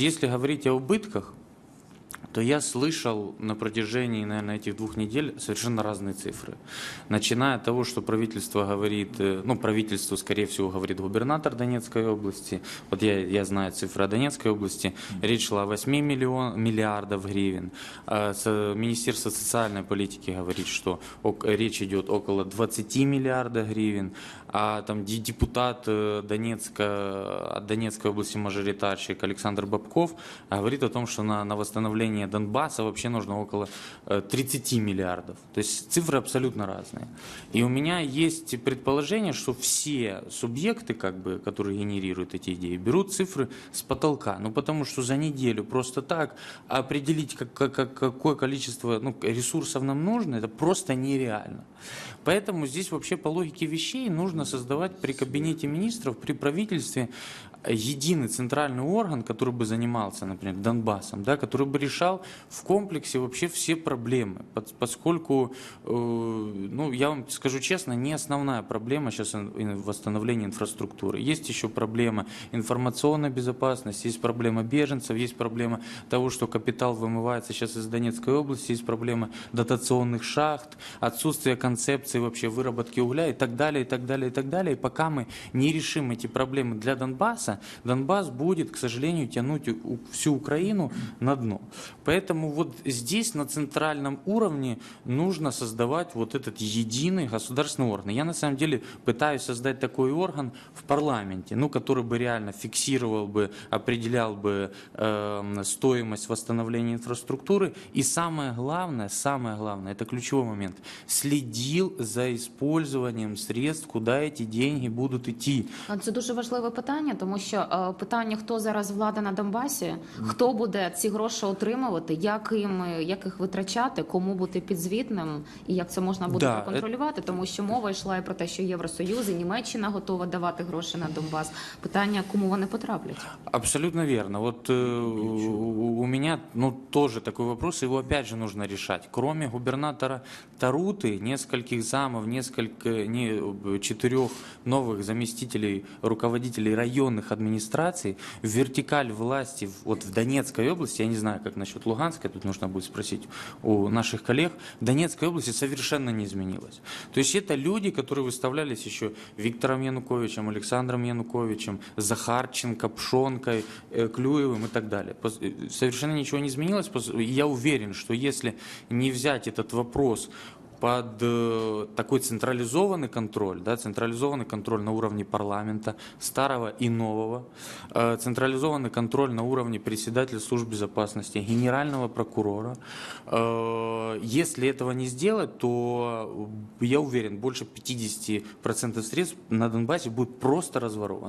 Если говорить о убытках, то я слышал на протяжении, наверное, этих двух недель совершенно разные цифры. Начиная от того, что правительство говорит, э, ну, правительство, скорее всего, говорит губернатор Донецкой области. Вот я, я знаю цифры о Донецкой области. Речь шла о 8 миллион, миллиардов гривен. А Министерство социальной политики говорит, что речь идет около 20 миллиардов гривен. А там де- депутат э, Донецка, от Донецкой области мажоритарщик Александр Бабков говорит о том, что на, на восстановление Донбасса вообще нужно около э, 30 миллиардов. То есть цифры абсолютно разные. И у меня есть предположение, что все субъекты, как бы, которые генерируют эти идеи, берут цифры с потолка. Ну, потому что за неделю просто так определить, как, как- как- какое количество ну, ресурсов нам нужно, это просто нереально. Поэтому здесь вообще по логике вещей нужно создавать при кабинете министров, при правительстве э, единый центральный орган, который бы занимался, например, Донбассом, да, который бы решал в комплексе вообще все проблемы, поскольку, э, ну, я вам скажу честно, не основная проблема сейчас восстановления инфраструктуры. Есть еще проблема информационной безопасности, есть проблема беженцев, есть проблема того, что капитал вымывается сейчас из Донецкой области, есть проблема дотационных шахт, отсутствие концепции вообще выработки угля и так далее, и так далее, и так далее. И пока мы не решим эти проблемы для Донбасса, Донбасс будет, к сожалению, тянуть всю Украину на дно. Поэтому вот здесь на центральном уровне нужно создавать вот этот единый государственный орган. Я на самом деле пытаюсь создать такой орган в парламенте, ну, который бы реально фиксировал бы, определял бы эм, стоимость восстановления инфраструктуры. И самое главное, самое главное, это ключевой момент, следил за использованием средств, куда эти деньги будут идти. А Це дуже важливе питання, тому що е, питання, хто зараз влада на Донбасі, хто буде ці гроші отримувати, як їм як їх витрачати, кому бути підзвітним і як це можна буде Да, проконтролювати, тому що мова йшла і про те, що Євросоюз і Німеччина готова давати гроші на Донбас. Питання, кому вони потраплять. Абсолютно верно. Вот э, у у меня ну, тоже такой вопрос, его опять же нужно решать. Кроме губернатора Таруты, нескольких замов, несколько, не, э, четырех новых заместителей, руководителей районных администраций, вертикаль власти в- вот в Донецкой области, я не знаю, как Насчет Луганской, тут нужно будет спросить у наших коллег, в Донецкой области совершенно не изменилось. То есть это люди, которые выставлялись еще Виктором Януковичем, Александром Януковичем, Захарченко, Пшонкой, э, Клюевым и так далее. Э, Совершенно ничего не изменилось. Я уверен, что если не взять этот вопрос под э, такой централизованный контроль, да, централизованный контроль на уровне парламента, старого и нового, э, централизованный контроль на уровне председателя служб безопасности, генерального прокурора. Э, Если этого не сделать, то я уверен, больше 50% средств на Донбассе будет просто разворовано.